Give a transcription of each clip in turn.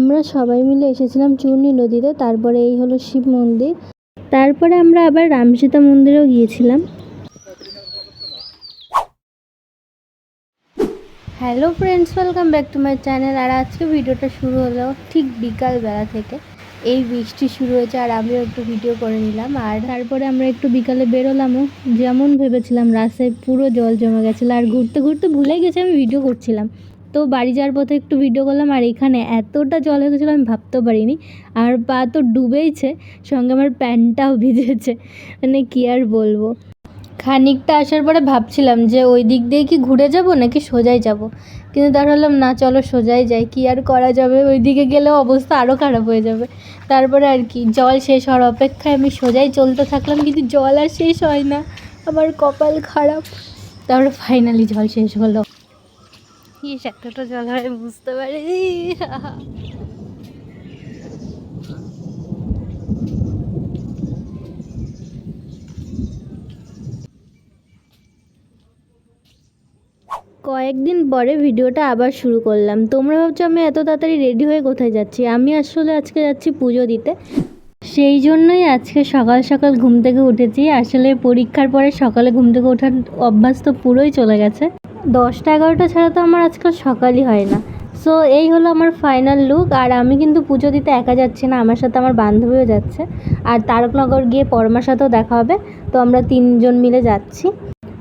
আমরা সবাই মিলে এসেছিলাম চূর্ণী নদীতে, তারপরে এই হলো শিব মন্দির। তারপরে আমরা আবার রামসীতা মন্দিরেও গিয়েছিলাম। Hello friends welcome back to my channel আর আজকে ভিডিওটা শুরু হলো ঠিক বিকালবেলা থেকে। এই বৃষ্টি শুরু হয়েছে আর আমিও একটু ভিডিও করে নিলাম। আর তারপরে আমরা একটু বিকালে বেরোলামও। যেমন ভেবেছিলাম রাস্তায় পুরো জল জমে গেছিল। আর ঘুরতে ঘুরতে ভুলে গেছি আমি ভিডিও করছিলাম। তো বাড়ি যাওয়ার পথে একটু ভিডিও করলাম, আর এখানে এতটা জল হয়ে গেছিল আমি ভাবতেও পারিনি। আর পা তো ডুবেইছে, সঙ্গে আমার প্যান্টটাও ভিজেছে মানে কী আর বলব। খানিকটা আসার পরে ভাবছিলাম যে ওই দিক দিয়ে কি ঘুরে যাব নাকি সোজাই যাব? কিন্তু দাঁড়ালাম না, চলো সোজাই যাই, কি আর করা যাবে? ওই দিকে গেলেও অবস্থা আরও খারাপ হয়ে যাবে। তারপরে আর কি, জল শেষ হওয়ার অপেক্ষায় আমি সোজাই চলতে থাকলাম, কিন্তু জল আর শেষ হয় না, আমার কপাল খারাপ। তারপরে ফাইনালি জল শেষ হলো। ইস এতটা জল হয়, বুঝতে পারি কয়েকদিন পরে ভিডিওটা আবার শুরু করলাম। তোমরা ভাবছ আমি এত তাড়াতাড়ি রেডি হয়ে কোথায় যাচ্ছি? আমি আসলে আজকে যাচ্ছি পুজো দিতে। সেই জন্যই আজকে সকাল সকাল ঘুম থেকে উঠেছি। আসলে পরীক্ষার পরে সকালে ঘুম থেকে ওঠার অভ্যাস তো পুরোই চলে গেছে। দশটা, এগারোটা ছাড়া তো আমার আজকাল সকালই হয় না। সো এই হলো আমার ফাইনাল লুক আর আমি কিন্তু পুজো দিতে একা যাচ্ছি না, আমার সাথে আমার বান্ধবীও যাচ্ছে, আর তারকনগর গিয়ে পরমার সাথেও দেখা হবে, তো আমরা তিনজন মিলে যাচ্ছি।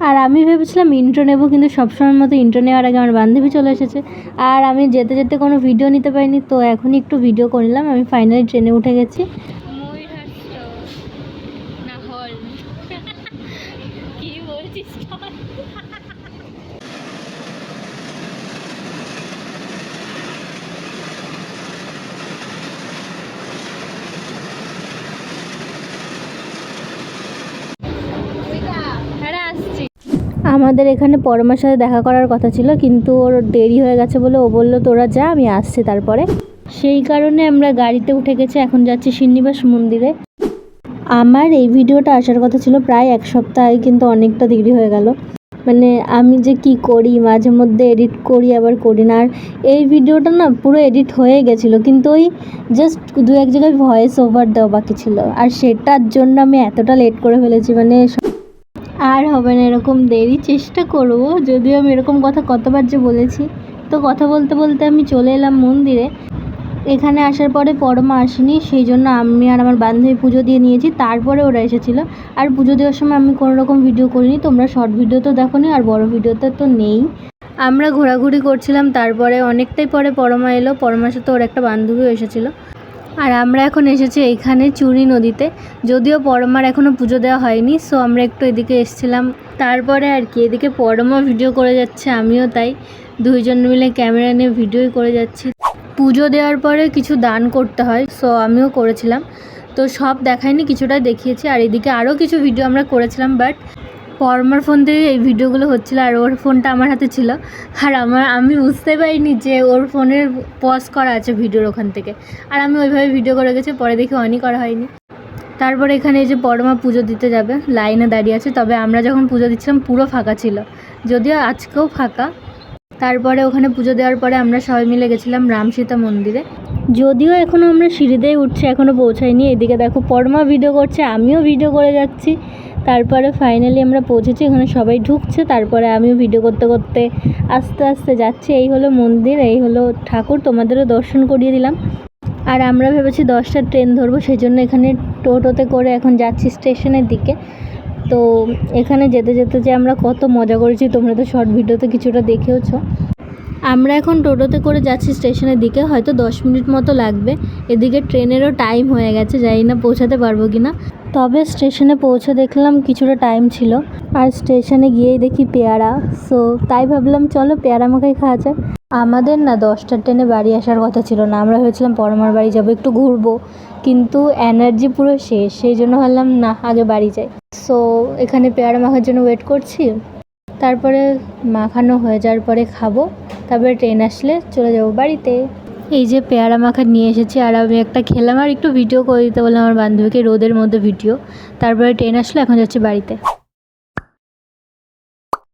আর আমি ভেবেছিলাম ইন্ট্রো নেব, কিন্তু সবসময়ের মতো ইন্ট্রো নেওয়ার আগে আমার বান্ধবী চলে এসেছে, আর আমি যেতে যেতে কোনো ভিডিও নিতে পারিনি, তো এখনই একটু ভিডিও করলাম আমি ফাইনালি ট্রেনে উঠে গেছি। আমাদের এখানে পরমার সাথে দেখা করার কথা ছিল, কিন্তু ওর দেরি হয়ে গেছে বলে ও বলল, তোরা যা, আমি আসছি তারপরে। সেই কারণে আমরা গাড়িতে উঠে গেছি, এখন যাচ্ছি শ্রীনিবাস মন্দিরে। আমার এই ভিডিওটা আসার কথা ছিল প্রায় এক সপ্তাহ আগে, কিন্তু অনেকটা দেরি হয়ে গেল। মানে আমি যে কি করি, মাঝে মধ্যে এডিট করি, আবার করি না। আর এই ভিডিওটা না পুরো এডিট হয়ে গেছিল, কিন্তু ওই জাস্ট দু এক জায়গায় ভয়েস ওভার দেওয়া বাকি ছিল। আর সেটার জন্য আমি এতটা লেট করে ফেলেছি মানে আর হবে না, এরকম দেরি চেষ্টা করব। যদিও আমি এরকম কথা কতবার যে বলেছি, তো কথা বলতে বলতে আমি চলে এলাম মন্দিরে। এখানে আসার পরে পরমা আসেনি, সেই জন্য আমি আর আমার বান্ধবী পুজো দিয়ে নিয়েছি, তারপরে ওরা এসেছিল। আর পুজো দেওয়ার সময় আমি কোনো রকম ভিডিও করিনি, তোমরা শর্ট ভিডিও তো দেখো আর বড় ভিডিওতে তো নেই। আমরা ঘোরাঘুরি করছিলাম, তারপরে অনেকটাই পরে পরমা এলো, পরমার সাথে ওর একটা বান্ধবীও এসেছিল। আর আমরা এখন এসেছি এখানে চুরি নদীতে। যদিও পরমার এখনও পুজো দেওয়া হয়নি সো আমরা একটু এদিকে এসেছিলাম। তারপরে আর কি, এদিকে পরমা ভিডিও করে যাচ্ছে, আমিও তাই। দুইজন মিলে ক্যামেরা নিয়ে ভিডিওই করে যাচ্ছি। পুজো দেওয়ার পরে কিছু দান করতে হয় সো আমিও করেছিলাম। তো সব দেখাইনি কিছুটা দেখিয়েছি। আর এদিকে আরও কিছু ভিডিও আমরা করেছিলাম বাট পরমার ফোন থেকে এই ভিডিওগুলো হচ্ছিল আর ওর ফোনটা আমার হাতে ছিল। আর আমার, আমি বুঝতে পারিনি যে ওর ফোনের পজ করা আছে ভিডিওর ওখান থেকে। আর আমি ওইভাবে ভিডিও করে গেছি, পরে দেখি অনই করা হয়নি। তারপরে এখানে এই যে পরমা পুজো দিতে যাবে লাইনে দাঁড়িয়ে আছে। তবে আমরা যখন পুজো দিচ্ছিলাম, পুরো ফাঁকা ছিল। যদিও আজকেও ফাঁকা। তারপরে ওখানে পুজো দেওয়ার পরে আমরা সবাই মিলে গেছিলাম রামসীতা মন্দিরে। যদিও এখনও আমরা সিঁড়িতেই উঠছি এখনও পৌঁছাইনি এদিকে দেখো পরমা ভিডিও করছে, আমিও ভিডিও করে যাচ্ছি। তারপরে ফাইনালি আমরা পৌঁছেছি, এখানে সবাই ঢুকছে, তারপরে আমিও ভিডিও করতে করতে আস্তে আস্তে যাচ্ছি। এই হলো মন্দির, এই হলো ঠাকুর, তোমাদেরও দর্শন করিয়ে দিলাম। আর আমরা ভেবেছি দশটার ট্রেন ধরবো সেই জন্য এখানে টোটোতে করে এখন যাচ্ছি স্টেশনের দিকে। তো এখানে যেতে যেতে যে আমরা কত মজা করেছি, তোমরা তো শর্ট ভিডিওতে কিছুটা দেখেওছো। আমরা এখন টোটোতে করে যাচ্ছি স্টেশনের দিকে, হয়তো দশ মিনিট মতো লাগবে। এদিকে ট্রেনেরও টাইম হয়ে গেছে, জানি না পৌঁছাতে পারব কি না তবে স্টেশনে পৌঁছে দেখলাম কিছুটা টাইম ছিল, আর স্টেশনে গিয়েই দেখি পেয়ারা। সো তাই ভাবলাম, চলো পেয়ারা মাখাই খাওয়া যায় আমাদের না দশটার ট্রেনে বাড়ি আসার কথা ছিল না, আমরা ভেবেছিলাম পরমার বাড়ি যাব, একটু ঘুরবো। কিন্তু এনার্জি পুরো শেষ, সেই জন্য ভাবলাম, না, আগে বাড়ি যাই। সো এখানে পেয়ারা মাখার জন্য ওয়েট করছি। তারপরে মাখানো হয়ে যাওয়ার পরে খাব। তারপরে ট্রেন আসলে চলে যাব বাড়িতে। এই যে পেয়ারা মাখা নিয়ে এসেছি, আর আমি একটা খেলাম, আর একটু ভিডিও করে দিতে বললাম আমার বান্ধবীকে, রোদের মধ্যে ভিডিও তারপরে ট্রেন আসলে, এখন যাচ্ছি বাড়িতে।